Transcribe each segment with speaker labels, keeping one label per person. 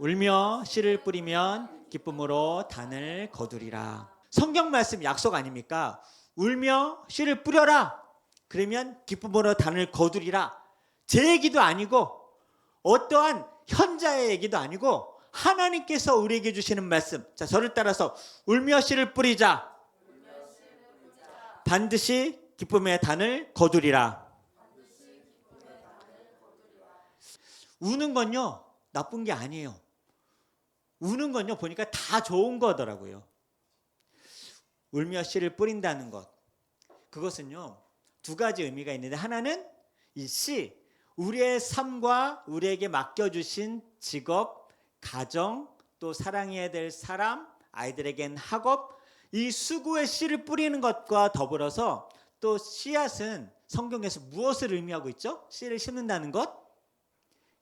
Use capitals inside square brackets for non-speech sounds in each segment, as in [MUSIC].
Speaker 1: 울며 씨를 뿌리면 기쁨으로 단을 거두리라. 성경 말씀 약속 아닙니까? 울며 씨를 뿌려라. 그러면 기쁨으로 단을 거두리라. 제 얘기도 아니고 어떠한 현자의 얘기도 아니고 하나님께서 우리에게 주시는 말씀. 자, 저를 따라서 울며 씨를 뿌리자. 반드시 기쁨의 단을 거두리라. 우는 건요 나쁜 게 아니에요. 우는 건요 보니까 다 좋은 거더라고요. 울며 씨를 뿌린다는 것. 그것은요 두 가지 의미가 있는데 하나는 이 씨, 우리의 삶과 우리에게 맡겨주신 직업, 가정, 또 사랑해야 될 사람, 아이들에겐 학업, 이 수고의 씨를 뿌리는 것과 더불어서 또 씨앗은 성경에서 무엇을 의미하고 있죠? 씨를 심는다는 것?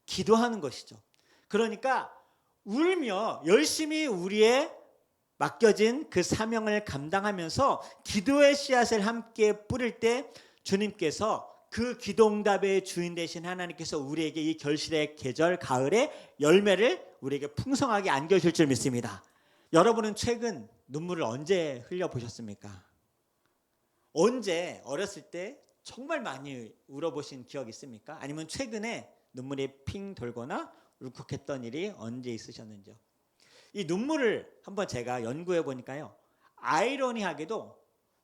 Speaker 1: 기도하는 것이죠. 그러니까 울며 열심히 우리의 맡겨진 그 사명을 감당하면서 기도의 씨앗을 함께 뿌릴 때 주님께서 그 기도응답의 주인 되신 하나님께서 우리에게 이 결실의 계절 가을에 열매를 우리에게 풍성하게 안겨줄 줄 믿습니다. 여러분은 최근 눈물을 언제 흘려 보셨습니까? 언제 어렸을 때 정말 많이 울어보신 기억 있습니까? 아니면 최근에 눈물이 핑 돌거나 울컥했던 일이 언제 있으셨는지요? 이 눈물을 한번 제가 연구해 보니까요. 아이러니하게도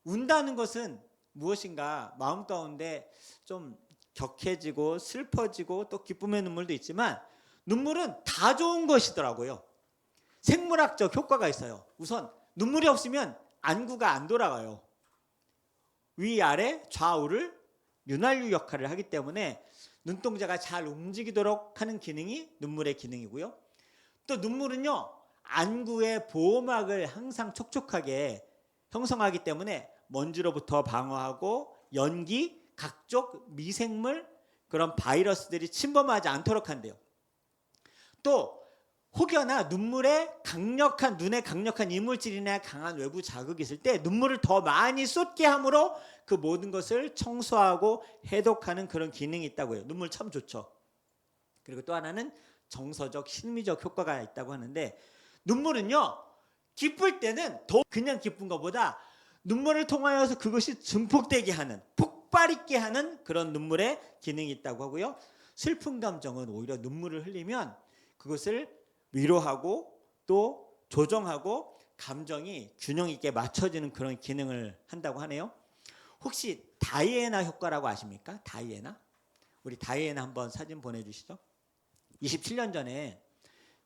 Speaker 1: 운다는 것은 무엇인가 마음 가운데 좀 격해지고 슬퍼지고 또 기쁨의 눈물도 있지만 눈물은 다 좋은 것이더라고요. 생물학적 효과가 있어요. 우선 눈물이 없으면 안구가 안 돌아가요. 위아래 좌우를 윤활유 역할을 하기 때문에 눈동자가 잘 움직이도록 하는 기능이 눈물의 기능이고요. 또 눈물은요 안구의 보호막을 항상 촉촉하게 형성하기 때문에 먼지로부터 방어하고 연기, 각종 미생물 그런 바이러스들이 침범하지 않도록 한대요. 또 혹여나 눈물에 강력한 눈에 강력한 이물질이나 강한 외부 자극이 있을 때 눈물을 더 많이 쏟게 함으로 그 모든 것을 청소하고 해독하는 그런 기능이 있다고요. 눈물 참 좋죠. 그리고 또 하나는 정서적 심리적 효과가 있다고 하는데 눈물은요 기쁠 때는 더 그냥 기쁜 것보다 눈물을 통하여서 그것이 증폭되게 하는 폭발 있게 하는 그런 눈물의 기능이 있다고 하고요. 슬픈 감정은 오히려 눈물을 흘리면 그것을 위로하고 또 조정하고 감정이 균형 있게 맞춰지는 그런 기능을 한다고 하네요. 혹시 다이애나 효과라고 아십니까? 다이애나? 우리 다이애나 한번 사진 보내주시죠. 27년 전에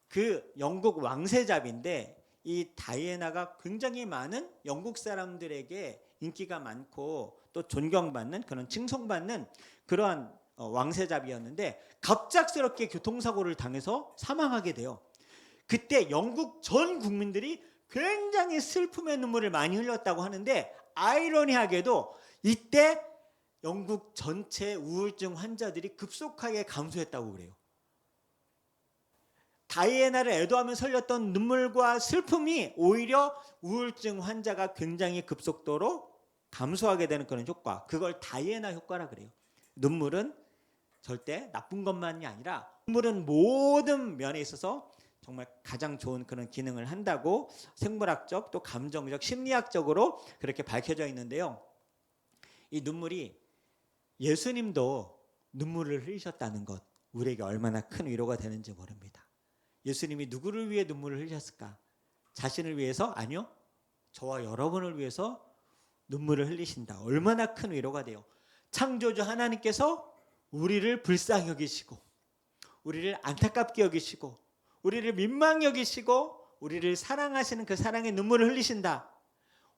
Speaker 1: 그 영국 왕세자비인데 이 다이애나가 굉장히 많은 영국 사람들에게 인기가 많고 또 존경받는 그런 칭송받는 그러한 어, 왕세자비였는데 갑작스럽게 교통사고를 당해서 사망하게 돼요. 그때 영국 전 국민들이 굉장히 슬픔의 눈물을 많이 흘렸다고 하는데 아이러니하게도 이때 영국 전체 우울증 환자들이 급속하게 감소했다고 그래요. 다이애나를 애도하며 설렸던 눈물과 슬픔이 오히려 우울증 환자가 굉장히 급속도로 감소하게 되는 그런 효과. 그걸 다이애나 효과라 그래요. 눈물은 절대 나쁜 것만이 아니라 눈물은 모든 면에 있어서 정말 가장 좋은 그런 기능을 한다고 생물학적 또 감정적 심리학적으로 그렇게 밝혀져 있는데요. 이 눈물이 예수님도 눈물을 흘리셨다는 것 우리에게 얼마나 큰 위로가 되는지 모릅니다. 예수님이 누구를 위해 눈물을 흘리셨을까? 자신을 위해서? 아니요. 저와 여러분을 위해서 눈물을 흘리신다. 얼마나 큰 위로가 돼요. 창조주 하나님께서 우리를 불쌍히 여기시고 우리를 안타깝게 여기시고 우리를 민망히 여기시고 우리를 사랑하시는 그 사랑의 눈물을 흘리신다.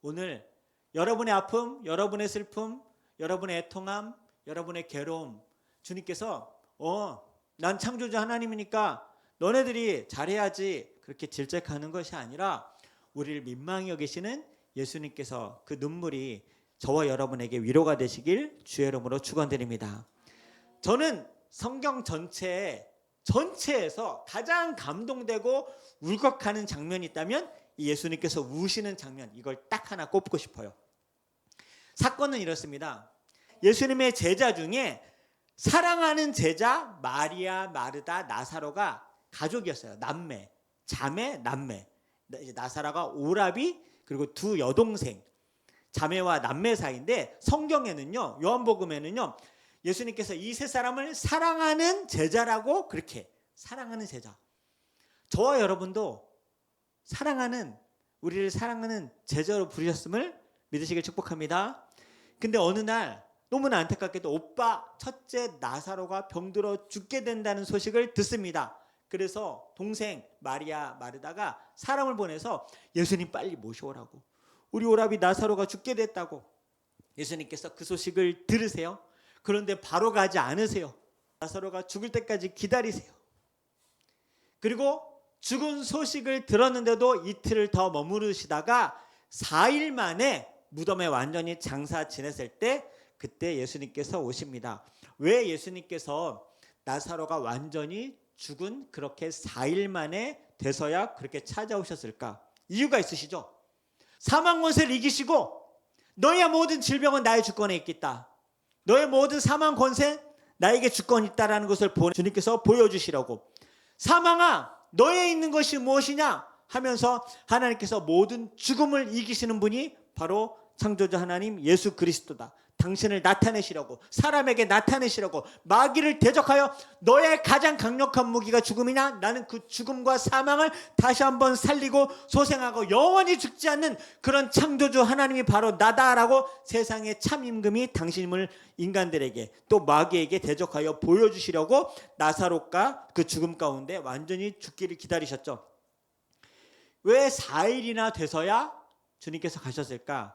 Speaker 1: 오늘 여러분의 아픔, 여러분의 슬픔, 여러분의 애통함, 여러분의 괴로움 주님께서 어, 난 창조주 하나님이니까 너네들이 잘해야지 그렇게 질책하는 것이 아니라 우리를 민망히 여기시는 예수님께서 그 눈물이 저와 여러분에게 위로가 되시길 주의 이름으로 축원드립니다. 저는 성경 전체에 전체에서 가장 감동되고 울컥하는 장면이 있다면 이 예수님께서 우시는 장면 이걸 딱 하나 꼽고 싶어요. 사건은 이렇습니다. 예수님의 제자 중에 사랑하는 제자 마리아, 마르다, 나사로가 가족이었어요. 남매, 자매, 남매. 나사라가 오라비 그리고 두 여동생 자매와 남매 사이인데 성경에는요 요한복음에는요 예수님께서 이 세 사람을 사랑하는 제자라고 그렇게 사랑하는 제자. 저와 여러분도 사랑하는 우리를 사랑하는 제자로 부르셨음을 믿으시길 축복합니다. 근데 어느 날 너무나 안타깝게도 오빠 첫째 나사로가 병들어 죽게 된다는 소식을 듣습니다. 그래서 동생 마리아 마르다가 사람을 보내서 예수님 빨리 모셔오라고. 우리 오라비 나사로가 죽게 됐다고. 예수님께서 그 소식을 들으세요. 그런데 바로 가지 않으세요. 나사로가 죽을 때까지 기다리세요. 그리고 죽은 소식을 들었는데도 이틀을 더 머무르시다가 4일 만에 무덤에 완전히 장사 지냈을 때 그때 예수님께서 오십니다. 왜 예수님께서 나사로가 완전히 죽은 그렇게 4일 만에 돼서야 그렇게 찾아오셨을까? 이유가 있으시죠? 사망 권세를 이기시고 너의 모든 질병은 나의 주권에 있겠다. 너의 모든 사망 권세 나에게 주권이 있다라는 것을 보- 주님께서 보여주시라고. 사망아, 너에 있는 것이 무엇이냐 하면서 하나님께서 모든 죽음을 이기시는 분이 바로 창조자 하나님 예수 그리스도다. 당신을 나타내시라고 사람에게 나타내시라고 마귀를 대적하여 너의 가장 강력한 무기가 죽음이냐 나는 그 죽음과 사망을 다시 한번 살리고 소생하고 영원히 죽지 않는 그런 창조주 하나님이 바로 나다라고 세상의 참 임금이 당신을 인간들에게 또 마귀에게 대적하여 보여주시려고 나사로가 그 죽음 가운데 완전히 죽기를 기다리셨죠. 왜 4일이나 돼서야 주님께서 가셨을까?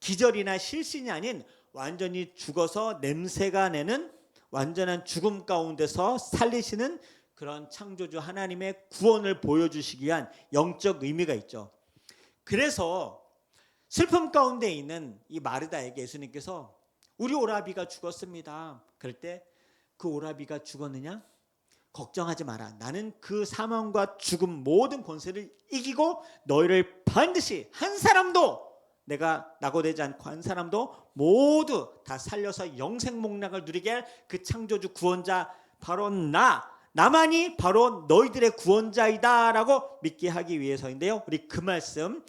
Speaker 1: 기절이나 실신이 아닌 완전히 죽어서 냄새가 내는 완전한 죽음 가운데서 살리시는 그런 창조주 하나님의 구원을 보여주시기 위한 영적 의미가 있죠. 그래서 슬픔 가운데 있는 이 마르다에게 예수님께서 우리 오라비가 죽었습니다. 그럴 때 그 오라비가 죽었느냐? 걱정하지 마라. 나는 그 사망과 죽음 모든 권세를 이기고 너희를 반드시 한 사람도 내가 낙오되지 않고 한 사람도 모두 다 살려서 영생 목락을 누리게 할 그 창조주 구원자 바로 나 나만이 바로 너희들의 구원자이다라고 믿게 하기 위해서인데요. 우리 그 말씀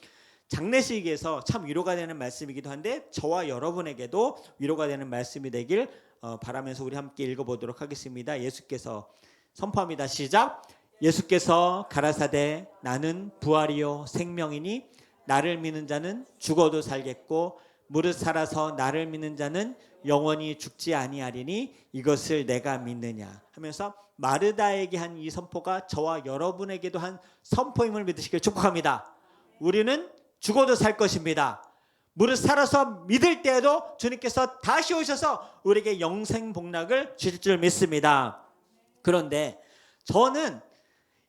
Speaker 1: 장례식에서 참 위로가 되는 말씀이기도 한데 저와 여러분에게도 위로가 되는 말씀이 되길 어, 바라면서 우리 함께 읽어보도록 하겠습니다. 예수께서 선포합니다. 시작. 예수께서 가라사대 나는 부활이요 생명이니 나를 믿는 자는 죽어도 살겠고 무릇 살아서 나를 믿는 자는 영원히 죽지 아니하리니 이것을 내가 믿느냐 하면서 마르다에게 한 이 선포가 저와 여러분에게도 한 선포임을 믿으시길 축복합니다. 우리는 죽어도 살 것입니다. 무릇 살아서 믿을 때에도 주님께서 다시 오셔서 우리에게 영생 복락을 주실 줄 믿습니다. 그런데 저는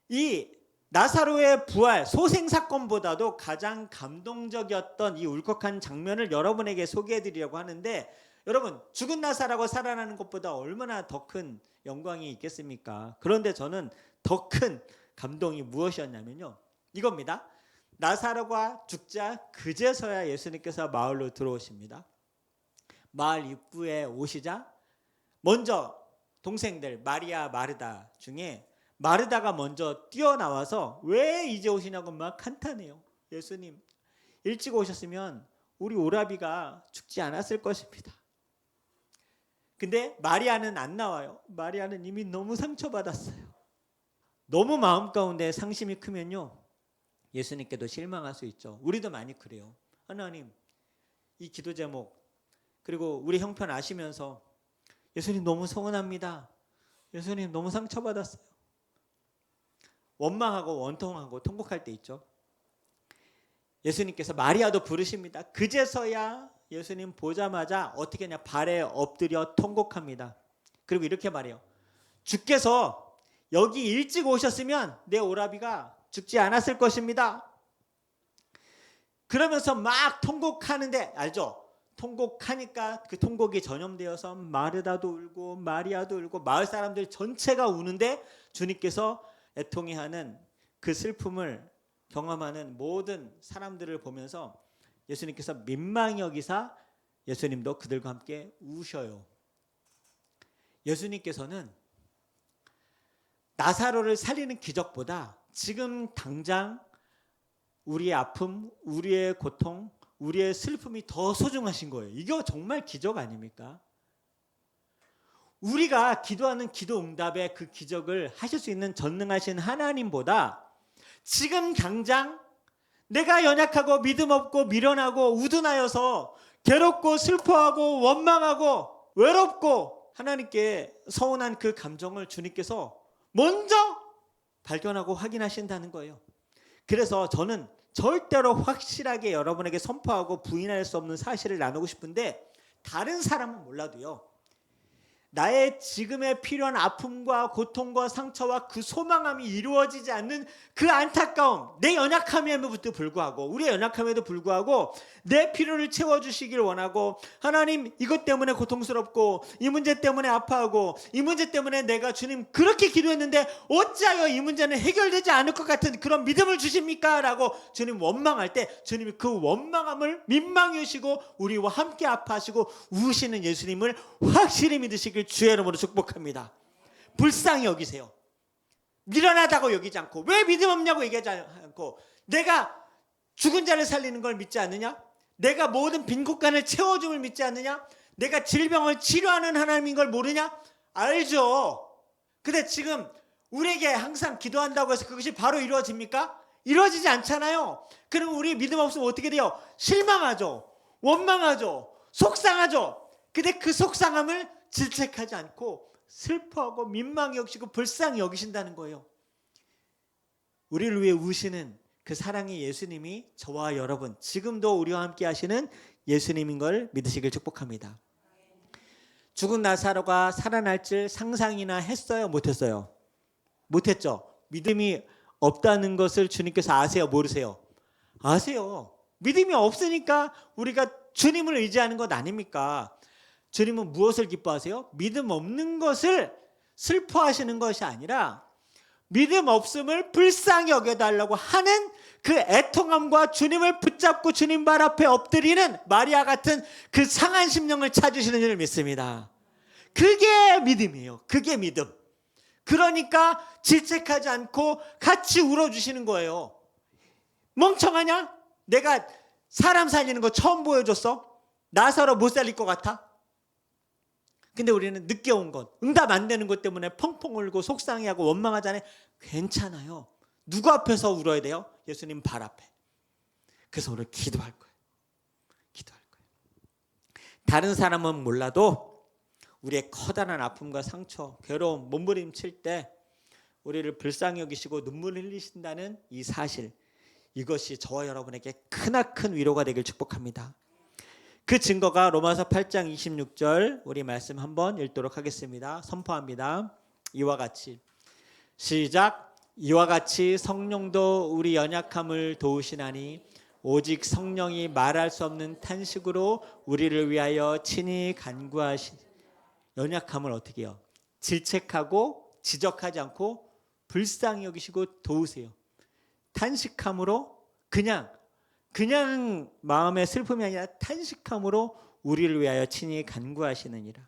Speaker 1: 이 나사로의 부활 소생 사건보다도 가장 감동적이었던 이 울컥한 장면을 여러분에게 소개해 드리려고 하는데 여러분 죽은 나사라고 살아나는 것보다 얼마나 더 큰 영광이 있겠습니까? 그런데 저는 더 큰 감동이 무엇이었냐면요. 이겁니다. 나사로가 죽자 그제서야 예수님께서 마을로 들어오십니다. 마을 입구에 오시자 먼저 동생들 마리아 마르다 중에 마르다가 먼저 뛰어나와서 왜 이제 오시냐고 막 한탄해요. 예수님 일찍 오셨으면 우리 오라비가 죽지 않았을 것입니다. 근데 마리아는 안 나와요. 마리아는 이미 너무 상처받았어요. 너무 마음 가운데 상심이 크면요. 예수님께도 실망할 수 있죠. 우리도 많이 그래요. 하나님, 이 기도 제목 그리고 우리 형편 아시면서 예수님 너무 서운합니다. 예수님 너무 상처받았어요. 원망하고 원통하고 통곡할 때 있죠. 예수님께서 마리아도 부르십니다. 그제서야 예수님 보자마자 어떻게 하냐 발에 엎드려 통곡합니다. 그리고 이렇게 말해요. 주께서 여기 일찍 오셨으면 내 오라비가 죽지 않았을 것입니다. 그러면서 막 통곡하는데 알죠? 통곡하니까 그 통곡이 전염되어서 마르다도 울고 마리아도 울고 마을 사람들 전체가 우는데 주님께서 애통해하는 그 슬픔을 경험하는 모든 사람들을 보면서 예수님께서 민망히 여기사 예수님도 그들과 함께 우셔요. 예수님께서는 나사로를 살리는 기적보다 지금 당장 우리의 아픔, 우리의 고통, 우리의 슬픔이 더 소중하신 거예요. 이거 정말 기적 아닙니까? 우리가 기도하는 기도 응답의 그 기적을 하실 수 있는 전능하신 하나님보다 지금 당장 내가 연약하고 믿음 없고 미련하고 우둔하여서 괴롭고 슬퍼하고 원망하고 외롭고 하나님께 서운한 그 감정을 주님께서 먼저 발견하고 확인하신다는 거예요. 그래서 저는 절대로 확실하게 여러분에게 선포하고 부인할 수 없는 사실을 나누고 싶은데 다른 사람은 몰라도요. 나의 지금에 필요한 아픔과 고통과 상처와 그 소망함이 이루어지지 않는 그 안타까움, 내 연약함에도 불구하고, 우리의 연약함에도 불구하고 내 필요를 채워주시길 원하고, 하나님 이것 때문에 고통스럽고, 이 문제 때문에 아파하고, 이 문제 때문에 내가 주님 그렇게 기도했는데 어찌하여 이 문제는 해결되지 않을 것 같은 그런 믿음을 주십니까? 라고 주님 원망할 때 주님이 그 원망함을 민망히 여시고 우리와 함께 아파하시고 우시는 예수님을 확실히 믿으시길 주의 이름으로 축복합니다. 불쌍히 여기세요. 미련하다고 여기지 않고 왜 믿음 없냐고 얘기하지 않고 내가 죽은 자를 살리는 걸 믿지 않느냐? 내가 모든 빈 곳간을 채워줌을 믿지 않느냐? 내가 질병을 치료하는 하나님인 걸 모르냐? 알죠. 근데 지금 우리에게 항상 기도한다고 해서 그것이 바로 이루어집니까? 이루어지지 않잖아요. 그럼 우리 믿음 없으면 어떻게 돼요? 실망하죠. 원망하죠. 속상하죠. 근데 그 속상함을 질책하지 않고 슬퍼하고 민망히 여기시고 불쌍히 여기신다는 거예요. 우리를 위해 우시는 그 사랑의 예수님이 저와 여러분 지금도 우리와 함께 하시는 예수님인 걸 믿으시길 축복합니다. 죽은 나사로가 살아날 줄 상상이나 했어요, 못했어요? 못했죠. 믿음이 없다는 것을 주님께서 아세요, 모르세요? 아세요. 믿음이 없으니까 우리가 주님을 의지하는 것 아닙니까? 주님은 무엇을 기뻐하세요? 믿음 없는 것을 슬퍼하시는 것이 아니라 믿음 없음을 불쌍히 여겨달라고 하는 그 애통함과 주님을 붙잡고 주님 발 앞에 엎드리는 마리아 같은 그 상한 심령을 찾으시는 줄 믿습니다. 그게 믿음이에요. 그게 믿음. 그러니까 질책하지 않고 같이 울어주시는 거예요. 멍청하냐? 내가 사람 살리는 거 처음 보여줬어? 나사로 못 살릴 것 같아? 근데 우리는 늦게 온 것, 응답 안 되는 것 때문에 펑펑 울고 속상해하고 원망하잖아요. 괜찮아요. 누구 앞에서 울어야 돼요? 예수님 발 앞에. 그래서 오늘 기도할 거예요. 기도할 거예요. 다른 사람은 몰라도 우리의 커다란 아픔과 상처, 괴로움, 몸부림칠 때 우리를 불쌍히 여기시고 눈물을 흘리신다는 이 사실 이것이 저와 여러분에게 크나큰 위로가 되길 축복합니다. 그 증거가 로마서 8장 26절 우리 말씀 한번 읽도록 하겠습니다. 선포합니다. 이와 같이 시작 이와 같이 성령도 우리 연약함을 도우시나니 오직 성령이 말할 수 없는 탄식으로 우리를 위하여 친히 간구하시 연약함을 어떻게 해요? 질책하고 지적하지 않고 불쌍히 여기시고 도우세요. 탄식함으로 그냥 그냥 마음의 슬픔이 아니라 탄식함으로 우리를 위하여 친히 간구하시느니라.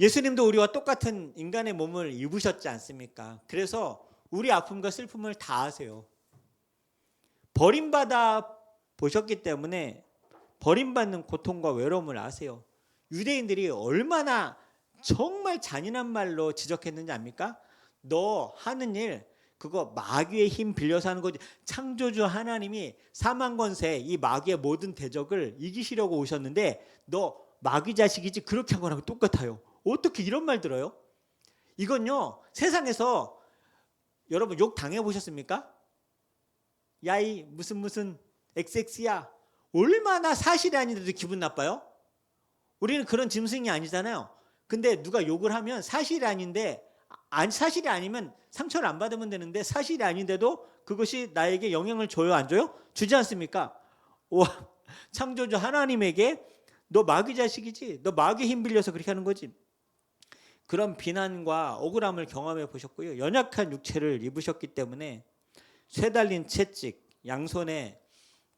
Speaker 1: 예수님도 우리와 똑같은 인간의 몸을 입으셨지 않습니까? 그래서 우리 아픔과 슬픔을 다 아세요. 버림받아 보셨기 때문에 버림받는 고통과 외로움을 아세요. 유대인들이 얼마나 정말 잔인한 말로 지적했는지 압니까? 너 하는 일 그거 마귀의 힘 빌려서 하는 거지. 창조주 하나님이 사망 권세 이 마귀의 모든 대적을 이기시려고 오셨는데 너 마귀 자식이지 그렇게 한 거랑 똑같아요. 어떻게 이런 말 들어요? 이건요 세상에서 여러분 욕 당해 보셨습니까? 야이 무슨 무슨 XX야 얼마나 사실이 아닌데도 기분 나빠요? 우리는 그런 짐승이 아니잖아요. 근데 누가 욕을 하면 사실이 아닌데 아니 사실이 아니면 상처를 안 받으면 되는데 사실이 아닌데도 그것이 나에게 영향을 줘요 안 줘요? 주지 않습니까? 와 [LAUGHS] 창조주 하나님에게 너 마귀 자식이지 너 마귀 힘 빌려서 그렇게 하는 거지 그런 비난과 억울함을 경험해 보셨고요 연약한 육체를 입으셨기 때문에 쇠달린 채찍 양손에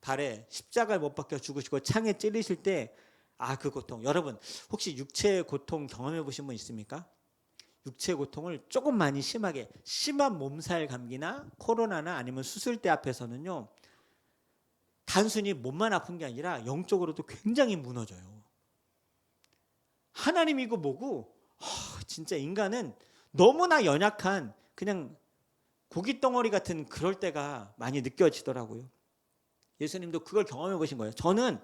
Speaker 1: 발에 십자가를 못 박혀 죽으시고 창에 찔리실 때 아 그 고통 여러분 혹시 육체의 고통 경험해 보신 분 있습니까? 육체 고통을 조금 많이 심하게 심한 몸살 감기나 코로나나 아니면 수술대 앞에서는요 단순히 몸만 아픈 게 아니라 영적으로도 굉장히 무너져요. 하나님이고 뭐고 하, 진짜 인간은 너무나 연약한 그냥 고기 덩어리 같은 그럴 때가 많이 느껴지더라고요. 예수님도 그걸 경험해 보신 거예요. 저는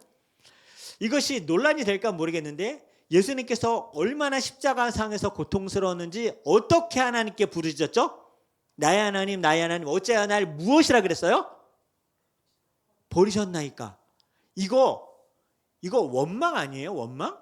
Speaker 1: 이것이 논란이 될까 모르겠는데 예수님께서 얼마나 십자가상에서 고통스러웠는지 어떻게 하나님께 부르짖었죠? 나의 하나님, 나의 하나님, 어찌하여 날 무엇이라 그랬어요? 버리셨나이까? 이거 이거 원망 아니에요? 원망?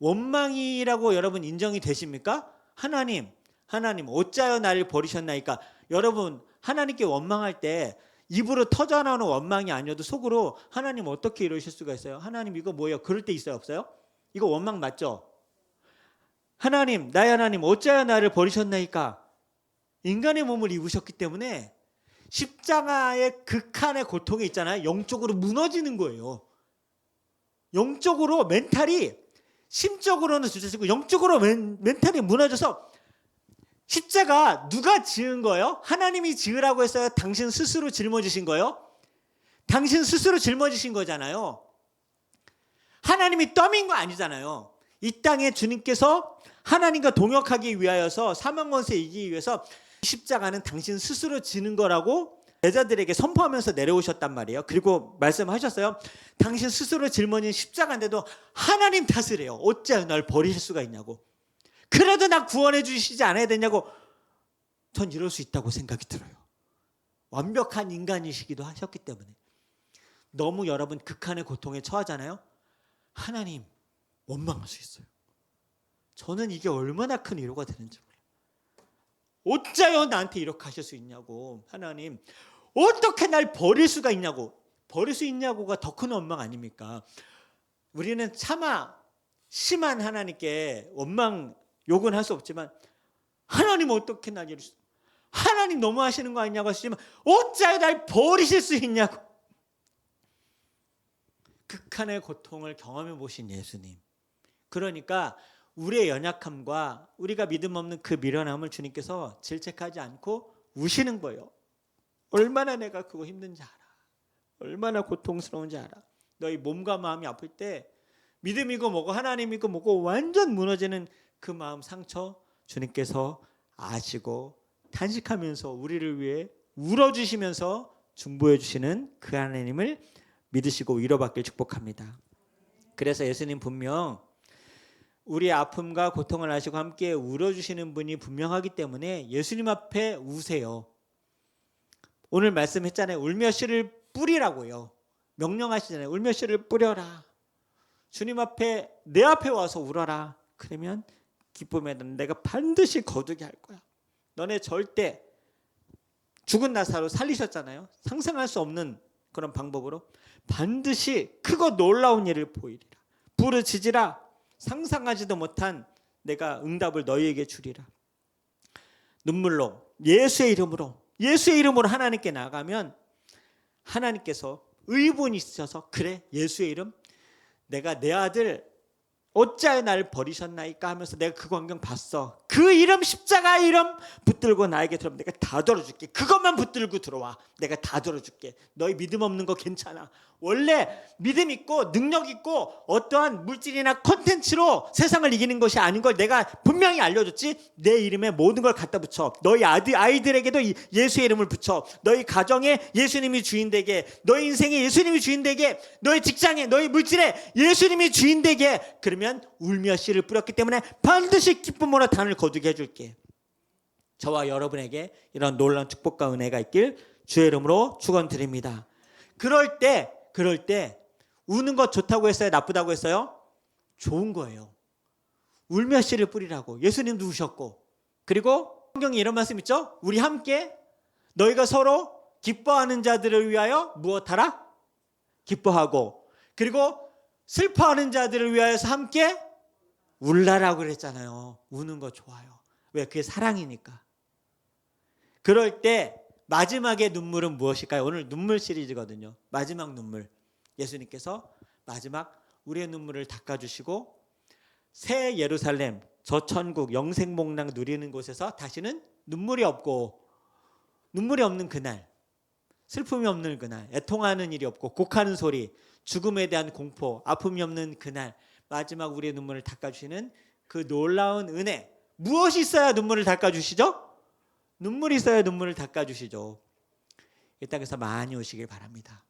Speaker 1: 원망이라고 여러분 인정이 되십니까? 하나님, 하나님, 어찌하여 나를 버리셨나이까? 여러분, 하나님께 원망할 때 입으로 터져나오는 원망이 아니어도 속으로 하나님 어떻게 이러실 수가 있어요? 하나님 이거 뭐예요? 그럴 때 있어요, 없어요? 이거 원망 맞죠? 하나님, 나의 하나님, 어찌하여 나를 버리셨나이까? 인간의 몸을 입으셨기 때문에 십자가의 극한의 고통이 있잖아요. 영적으로 무너지는 거예요. 영적으로 멘탈이 심적으로는 주저지고 영적으로 멘, 멘탈이 무너져서 십자가 누가 지은 거예요? 하나님이 지으라고 했어요? 당신 스스로 짊어지신 거예요? 당신 스스로 짊어지신 거잖아요. 하나님이 떠민 거 아니잖아요. 이 땅에 주님께서 하나님과 동역하기 위하여서 사망권세 이기기 위해서 십자가는 당신 스스로 지는 거라고 제자들에게 선포하면서 내려오셨단 말이에요. 그리고 말씀하셨어요. 당신 스스로 짊어진 십자가인데도 하나님 탓을 해요. 어찌하여 날 버리실 수가 있냐고. 그래도 나 구원해 주시지 않아야 되냐고. 전 이럴 수 있다고 생각이 들어요. 완벽한 인간이시기도 하셨기 때문에. 너무 여러분 극한의 고통에 처하잖아요. 하나님 원망할 수 있어요. 저는 이게 얼마나 큰 위로가 되는지 몰라요. 어찌하여 나한테 이렇게 하실 수 있냐고. 하나님 어떻게 날 버릴 수가 있냐고. 버릴 수 있냐고가 더 큰 원망 아닙니까? 우리는 차마 심한 하나님께 원망 욕은 할 수 없지만 하나님 어떻게 날 이럴 수 하나님 너무 하시는 거 아니냐고 하시지만 어찌하여 날 버리실 수 있냐고. 극한의 고통을 경험해 보신 예수님. 그러니까 우리의 연약함과 우리가 믿음 없는 그 미련함을 주님께서 질책하지 않고 우시는 거예요. 얼마나 내가 그거 힘든지 알아. 얼마나 고통스러운지 알아. 너희 몸과 마음이 아플 때 믿음이고 뭐고 하나님이고 뭐고 완전 무너지는 그 마음 상처 주님께서 아시고 탄식하면서 우리를 위해 울어주시면서 중보해 주시는 그 하나님을 믿으시고 위로받길 축복합니다. 그래서 예수님 분명 우리 아픔과 고통을 아시고 함께 울어주시는 분이 분명하기 때문에 예수님 앞에 우세요. 오늘 말씀했잖아요. 울며 씨를 뿌리라고요. 명령하시잖아요. 울며 씨를 뿌려라. 주님 앞에 내 앞에 와서 울어라. 그러면 기쁨에 내가 반드시 거두게 할 거야. 너네 절대 죽은 나사로 살리셨잖아요. 상상할 수 없는 그런 방법으로 반드시 크고 놀라운 일을 보이리라. 부르짖으라. 상상하지도 못한 내가 응답을 너희에게 주리라. 눈물로 예수의 이름으로 예수의 이름으로 하나님께 나가면 하나님께서 의분이 있으셔서 그래 예수의 이름 내가 내 아들 어찌하여 나를 버리셨나이까 하면서 내가 그 광경 봤어. 그 이름 십자가 이름 붙들고 나에게 들어오면 내가 다 들어줄게. 그것만 붙들고 들어와. 내가 다 들어줄게. 너희 믿음 없는 거 괜찮아. 원래 믿음 있고 능력 있고 어떠한 물질이나 컨텐츠로 세상을 이기는 것이 아닌 걸 내가 분명히 알려줬지. 내 이름에 모든 걸 갖다 붙여. 너희 아들 아이들에게도 예수의 이름을 붙여. 너희 가정에 예수님이 주인 되게. 너희 인생에 예수님이 주인 되게. 너희 직장에 너희 물질에 예수님이 주인 되게. 그러면 울며 씨를 뿌렸기 때문에 반드시 기쁨으로 단을 거두게 해줄게. 저와 여러분에게 이런 놀라운 축복과 은혜가 있길 주의 이름으로 축원드립니다. 그럴 때 그럴 때 우는 것 좋다고 했어요? 나쁘다고 했어요? 좋은 거예요. 울며 씨를 뿌리라고 예수님도 우셨고 그리고 성경에 이런 말씀 있죠? 우리 함께 너희가 서로 기뻐하는 자들을 위하여 무엇하라? 기뻐하고 그리고 슬퍼하는 자들을 위하여서 함께 울라라고 그랬잖아요. 우는 거 좋아요. 왜? 그게 사랑이니까. 그럴 때 마지막의 눈물은 무엇일까요? 오늘 눈물 시리즈거든요. 마지막 눈물. 예수님께서 마지막 우리의 눈물을 닦아주시고 새 예루살렘 저 천국 영생복락 누리는 곳에서 다시는 눈물이 없고 눈물이 없는 그날 슬픔이 없는 그날 애통하는 일이 없고 곡하는 소리 죽음에 대한 공포 아픔이 없는 그날 마지막 우리의 눈물을 닦아주시는 그 놀라운 은혜 무엇이 있어야 눈물을 닦아주시죠? 눈물이 있어야 눈물을 닦아주시죠. 이 땅에서 많이 오시길 바랍니다